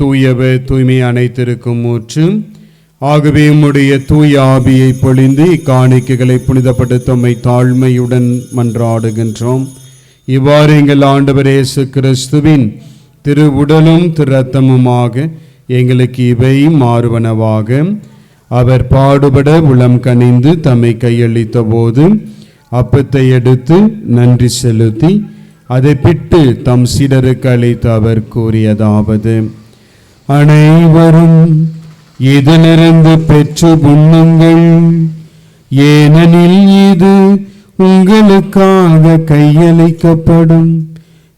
தூயவ தூய்மை அனைத்திருக்கும் ஊற்று. ஆகவே உம்முடைய தூய ஆவியை பொழிந்து இக்காணிக்கைகளை புனிதப்படுத்தமை தாழ்மையுடன் மன்றாடுகின்றோம். இவ்வாறு எங்கள் ஆண்டவர் இயேசு கிறிஸ்துவின் திரு உடலும் திரு ரத்தமுமாக எங்களுக்கு இவை மாறுவனவாக. அவர் பாடுபட உளம் கனிந்து தம்மை கையளித்த போது அப்பத்தை எடுத்து நன்றி செலுத்தி அதை பிட்டு தம் சீடருக்கு அளித்து அவர் கூறியதாவது. அனைவரும் இதிலிருந்து பெற்று புண்ணுங்கள் ஏனெனில் இது உங்களுக்காக கையளிக்கப்படும்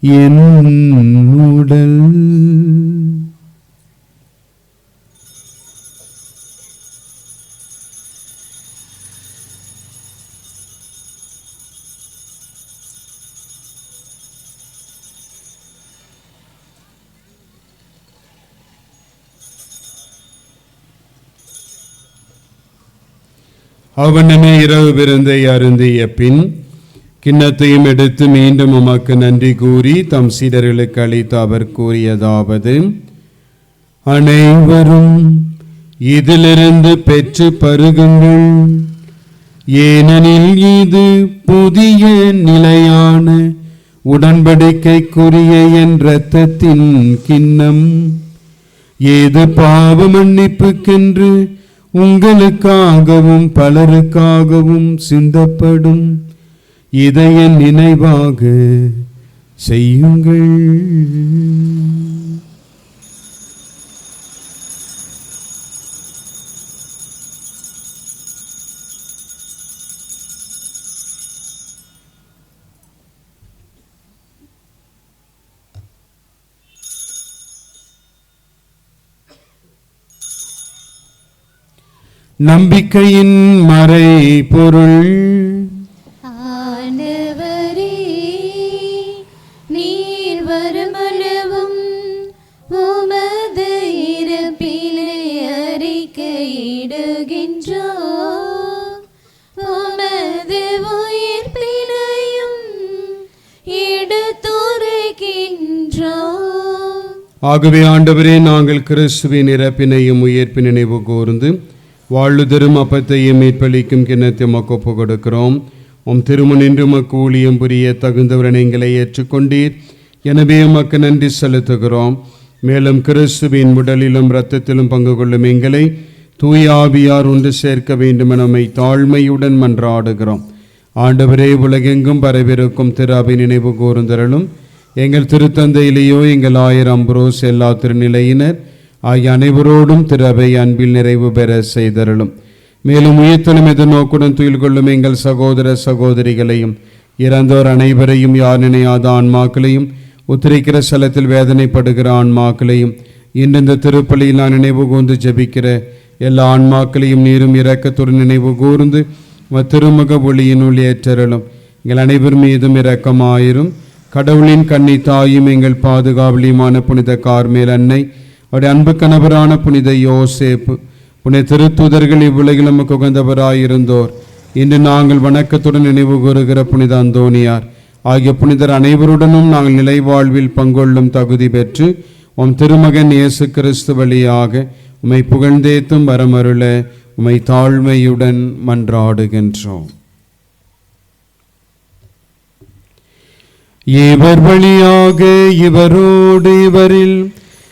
என் உடல். அவனமே இரவு விருந்தை அருந்திய பின் கிண்ணத்தையும் எடுத்து மீண்டும் உமக்கு நன்றி கூறி தம் சீடர்களுக்கு அளித்து அவர் கூறியதாவது அனைவரும் இதிலிருந்து பெற்று பருகுங்கள். ஏனெனில் இது புதிய நிலையான உடன்படிக்கைக்குரிய என் இரத்தத்தின் கிண்ணம். ஏது பாவ மன்னிப்புக்கென்று உங்களுக்காகவும் பலருக்காகவும் சிந்தப்படும் இதய நினைவாக செய்யுங்கள். நம்பிக்கையின் மறை பொருள். ஆகவே ஆண்டவரே நாங்கள் கிறிஸ்துவின் இறப்பினையும் உயிர்ப்பு நினைவு கூர்ந்து வாழ்லுதரும் அப்பத்தையும் மீட்பளிக்கும் கிண்ணத்தை மக்கொப்பு ஒப்பு கொடுக்கிறோம். உம் திருமணின்று உமக்கு ஊழியம் புரிய தகுந்தவரன் எங்களை ஏற்றுக்கொண்டீர். எனவே உமக்கு நன்றி செலுத்துகிறோம். மேலும் கிறிஸ்துவின் உடலிலும் இரத்தத்திலும் பங்கு கொள்ளும் எங்களை தூய ஆவியார் ஒன்று சேர்க்க வேண்டும் என தாழ்மையுடன் மன்றாடுகிறோம். ஆண்டவரே உலகெங்கும் பரவிருக்கும் திரு நினைவு கூர்ந்தரலும் எங்கள் திருத்தந்தையிலேயோ எங்கள் ஆயர் அம்புரோஸ் எல்லா திருநிலையினர் ஆகிய அனைவரோடும் திரு அவை அன்பில் நிறைவு பெற செய்தருளும். மேலும் உயிர்த்தலும் எதிர்நோக்குடன் துயில் கொள்ளும் எங்கள் சகோதர சகோதரிகளையும் இறந்தோர் அனைவரையும் யார் நினையாத ஆன்மாக்களையும் உத்திரிக்கிற ஸ்தலத்தில் வேதனைப்படுகிற ஆன்மாக்களையும் இன்று இந்த திருப்பலியில் நான் நினைவு கூர்ந்து ஜெபிக்கிற எல்லா ஆன்மாக்களையும் நீரும் இரக்கத்துடன் நினைவு கூர்ந்து திருமுக ஒளியினுள் ஏற்றருளும். எங்கள் அனைவர் மீதும் இரக்கமாயிரும். கடவுளின் கண்ணி தாயும் எங்கள் பாதுகாவலியுமான புனித கார்மேல் அன்னை அவருடைய அன்பு கணவரான புனித யோசேப்பு புனித திருத்துதர்கள் இவ்வுலகில் நமக்கு உகந்தவராயிருந்தோர். இன்று நாங்கள் வணக்கத்துடன் நினைவு கூறுகிற புனித அந்தோனியார் ஆகிய புனிதர் அனைவருடனும் நாங்கள் நிலைவாழ்வில் பங்கொள்ளும் தகுதி பெற்று உம் திருமகன் இயேசு கிறிஸ்து வழியாக உம்மை புகழ்ந்தேத்தும் வரமருள உமை தாழ்மையுடன் மன்றாடுகின்றோம். இவர் வழியாக இவரோடு இவரில்